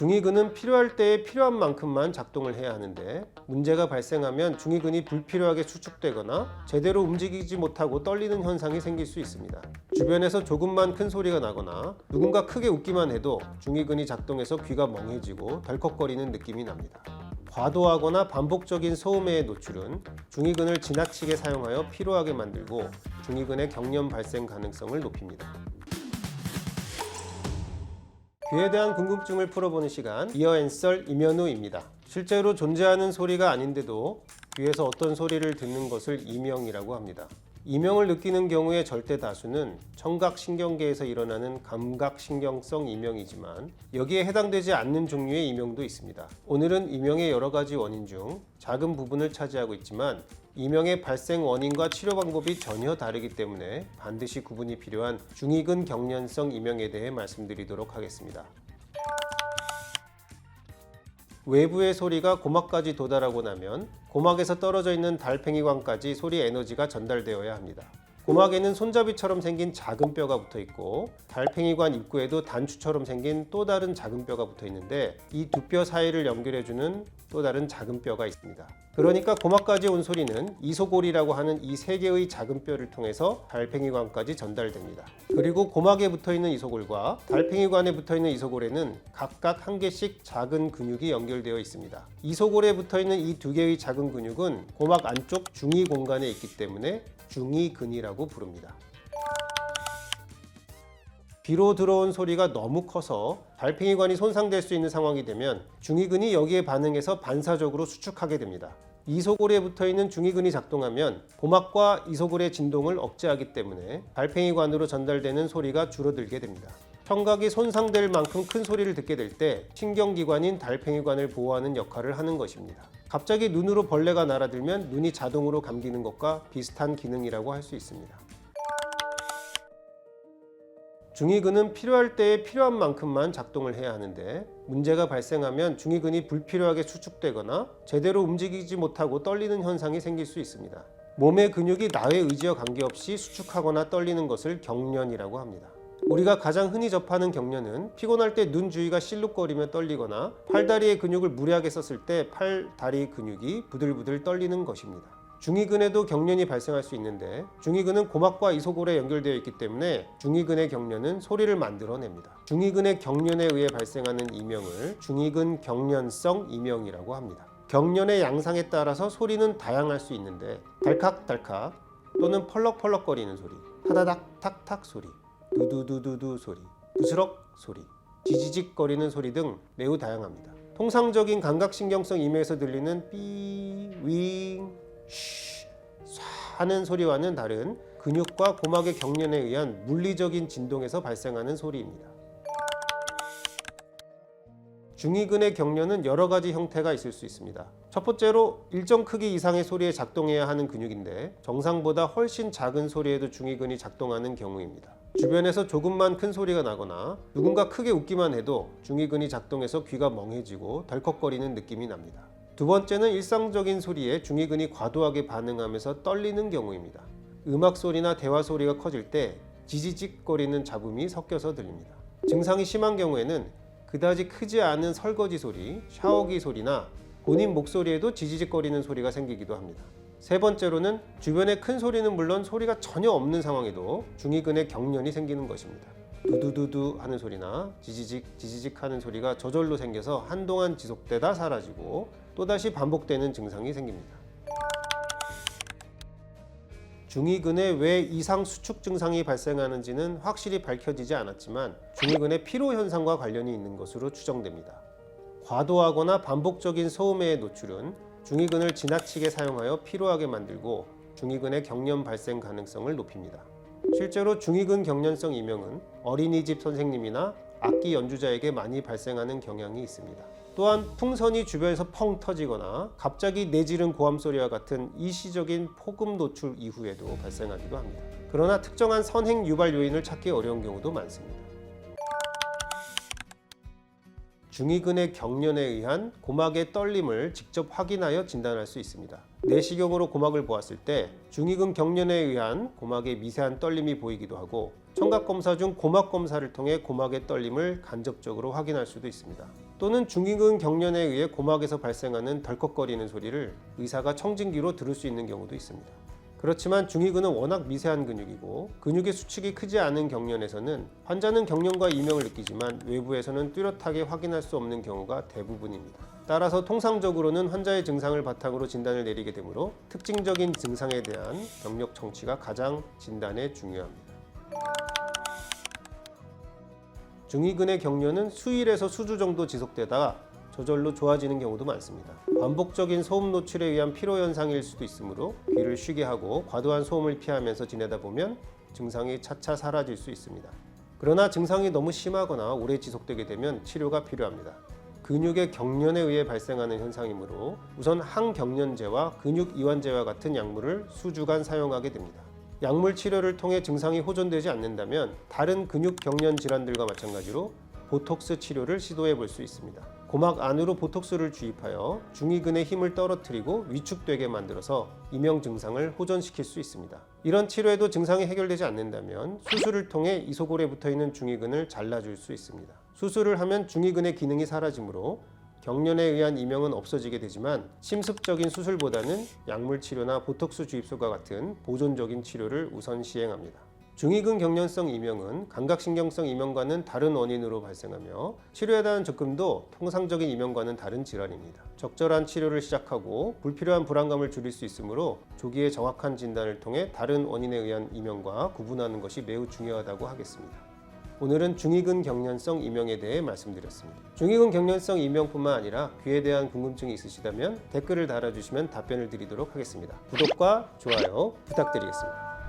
중위근은 필요할 때에 필요한 만큼만 작동을 해야 하는데 문제가 발생하면 중위근이 불필요하게 수축되거나 제대로 움직이지 못하고 떨리는 현상이 생길 수 있습니다. 주변에서 조금만 큰 소리가 나거나 누군가 크게 웃기만 해도 중위근이 작동해서 귀가 멍해지고 덜컥거리는 느낌이 납니다. 과도하거나 반복적인 소음의 노출은 중위근을 지나치게 사용하여 피로하게 만들고 중위근의 경련 발생 가능성을 높입니다. 귀에 대한 궁금증을 풀어보는 시간 이어앤썰 임현우입니다. 실제로 존재하는 소리가 아닌데도 귀에서 어떤 소리를 듣는 것을 이명이라고 합니다. 이명을 느끼는 경우의 절대 다수는 청각신경계에서 일어나는 감각신경성 이명이지만 여기에 해당되지 않는 종류의 이명도 있습니다. 오늘은 이명의 여러 가지 원인 중 작은 부분을 차지하고 있지만 이명의 발생 원인과 치료 방법이 전혀 다르기 때문에 반드시 구분이 필요한 중이근 경련성 이명에 대해 말씀드리도록 하겠습니다. 외부의 소리가 고막까지 도달하고 나면 고막에서 떨어져 있는 달팽이관까지 소리 에너지가 전달되어야 합니다. 고막에는 손잡이처럼 생긴 작은 뼈가 붙어 있고 달팽이관 입구에도 단추처럼 생긴 또 다른 작은 뼈가 붙어 있는데 이 두 뼈 사이를 연결해주는 또 다른 작은 뼈가 있습니다. 그러니까 고막까지 온 소리는 이소골이라고 하는 이 세 개의 작은 뼈를 통해서 달팽이관까지 전달됩니다. 그리고 고막에 붙어 있는 이소골과 달팽이관에 붙어 있는 이소골에는 각각 한 개씩 작은 근육이 연결되어 있습니다. 이소골에 붙어 있는 이 두 개의 작은 근육은 고막 안쪽 중위 공간에 있기 때문에 중위근이라고 부릅니다. 귀로 들어온 소리가 너무 커서 달팽이관이 손상될 수 있는 상황이 되면 중위근이 여기에 반응해서 반사적으로 수축하게 됩니다. 이소골에 붙어 있는 중위근이 작동하면 고막과 이소골의 진동을 억제하기 때문에 달팽이관으로 전달되는 소리가 줄어들게 됩니다. 청각이 손상될 만큼 큰 소리를 듣게 될 때 신경기관인 달팽이관을 보호하는 역할을 하는 것입니다. 갑자기 눈으로 벌레가 날아들면 눈이 자동으로 감기는 것과 비슷한 기능이라고 할 수 있습니다. 중위근은 필요할 때에 필요한 만큼만 작동을 해야 하는데 문제가 발생하면 중위근이 불필요하게 수축되거나 제대로 움직이지 못하고 떨리는 현상이 생길 수 있습니다. 몸의 근육이 나의 의지와 관계없이 수축하거나 떨리는 것을 경련이라고 합니다. 우리가 가장 흔히 접하는 경련은 피곤할 때 눈 주위가 실룩거리며 떨리거나 팔다리의 근육을 무리하게 썼을 때 팔다리 근육이 부들부들 떨리는 것입니다. 중위근에도 경련이 발생할 수 있는데 중위근은 고막과 이소골에 연결되어 있기 때문에 중위근의 경련은 소리를 만들어냅니다. 중위근의 경련에 의해 발생하는 이명을 중위근 경련성 이명이라고 합니다. 경련의 양상에 따라서 소리는 다양할 수 있는데 달칵달칵 또는 펄럭펄럭거리는 소리, 타다닥 탁탁 소리, 두두두두두 소리, 부스럭 소리, 지지직거리는 소리 등 매우 다양합니다. 통상적인 감각신경성 이명에서 들리는 삐, 윙, 쉬, 쏴 하는 소리와는 다른 근육과 고막의 경련에 의한 물리적인 진동에서 발생하는 소리입니다. 중위근의 경련은 여러 가지 형태가 있을 수 있습니다. 첫 번째로 일정 크기 이상의 소리에 작동해야 하는 근육인데 정상보다 훨씬 작은 소리에도 중위근이 작동하는 경우입니다. 주변에서 조금만 큰 소리가 나거나 누군가 크게 웃기만 해도 중위근이 작동해서 귀가 멍해지고 덜컥거리는 느낌이 납니다. 두 번째는 일상적인 소리에 중위근이 과도하게 반응하면서 떨리는 경우입니다. 음악 소리나 대화 소리가 커질 때 지지직거리는 잡음이 섞여서 들립니다. 증상이 심한 경우에는 그다지 크지 않은 설거지 소리, 샤워기 소리나 본인 목소리에도 지지직거리는 소리가 생기기도 합니다. 세 번째로는 주변의 큰 소리는 물론 소리가 전혀 없는 상황에도 중위근의 경련이 생기는 것입니다. 두두두두 하는 소리나 지지직 지지직 하는 소리가 저절로 생겨서 한동안 지속되다 사라지고 또다시 반복되는 증상이 생깁니다. 중위근에 왜 이상 수축 증상이 발생하는지는 확실히 밝혀지지 않았지만 중위근의 피로 현상과 관련이 있는 것으로 추정됩니다. 과도하거나 반복적인 소음의 노출은 중위근을 지나치게 사용하여 피로하게 만들고 중위근의 경련 발생 가능성을 높입니다. 실제로 중위근 경련성 이명은 어린이집 선생님이나 악기 연주자에게 많이 발생하는 경향이 있습니다. 또한 풍선이 주변에서 펑 터지거나 갑자기 내지른 고함 소리와 같은 일시적인 폭음 노출 이후에도 발생하기도 합니다. 그러나 특정한 선행 유발 요인을 찾기 어려운 경우도 많습니다. 중위근의 경련에 의한 고막의 떨림을 직접 확인하여 진단할 수 있습니다. 내시경으로 고막을 보았을 때 중위근 경련에 의한 고막의 미세한 떨림이 보이기도 하고 청각 검사 중 고막 검사를 통해 고막의 떨림을 간접적으로 확인할 수도 있습니다. 또는 중위근 경련에 의해 고막에서 발생하는 덜컥거리는 소리를 의사가 청진기로 들을 수 있는 경우도 있습니다. 그렇지만 중위근은 워낙 미세한 근육이고 근육의 수축이 크지 않은 경련에서는 환자는 경련과 이명을 느끼지만 외부에서는 뚜렷하게 확인할 수 없는 경우가 대부분입니다. 따라서 통상적으로는 환자의 증상을 바탕으로 진단을 내리게 되므로 특징적인 증상에 대한 병력 청취가 가장 진단에 중요합니다. 중위근의 경련은 수일에서 수주 정도 지속되다가 저절로 좋아지는 경우도 많습니다. 반복적인 소음 노출에 의한 피로 현상일 수도 있으므로 귀를 쉬게 하고 과도한 소음을 피하면서 지내다 보면 증상이 차차 사라질 수 있습니다. 그러나 증상이 너무 심하거나 오래 지속되게 되면 치료가 필요합니다. 근육의 경련에 의해 발생하는 현상이므로 우선 항경련제와 근육 이완제와 같은 약물을 수주간 사용하게 됩니다. 약물 치료를 통해 증상이 호전되지 않는다면 다른 근육 경련 질환들과 마찬가지로 보톡스 치료를 시도해 볼 수 있습니다. 고막 안으로 보톡스를 주입하여 중위근의 힘을 떨어뜨리고 위축되게 만들어서 이명 증상을 호전시킬 수 있습니다. 이런 치료에도 증상이 해결되지 않는다면 수술을 통해 이소골에 붙어 있는 중위근을 잘라줄 수 있습니다. 수술을 하면 중위근의 기능이 사라지므로 경련에 의한 이명은 없어지게 되지만 침습적인 수술보다는 약물 치료나 보톡스 주입술과 같은 보존적인 치료를 우선 시행합니다. 중위근 경련성 이명은 감각신경성 이명과는 다른 원인으로 발생하며 치료에 대한 접근도 통상적인 이명과는 다른 질환입니다. 적절한 치료를 시작하고 불필요한 불안감을 줄일 수 있으므로 조기에 정확한 진단을 통해 다른 원인에 의한 이명과 구분하는 것이 매우 중요하다고 하겠습니다. 오늘은 중위근 경련성 이명에 대해 말씀드렸습니다. 중위근 경련성 이명뿐만 아니라 귀에 대한 궁금증이 있으시다면 댓글을 달아주시면 답변을 드리도록 하겠습니다. 구독과 좋아요 부탁드리겠습니다.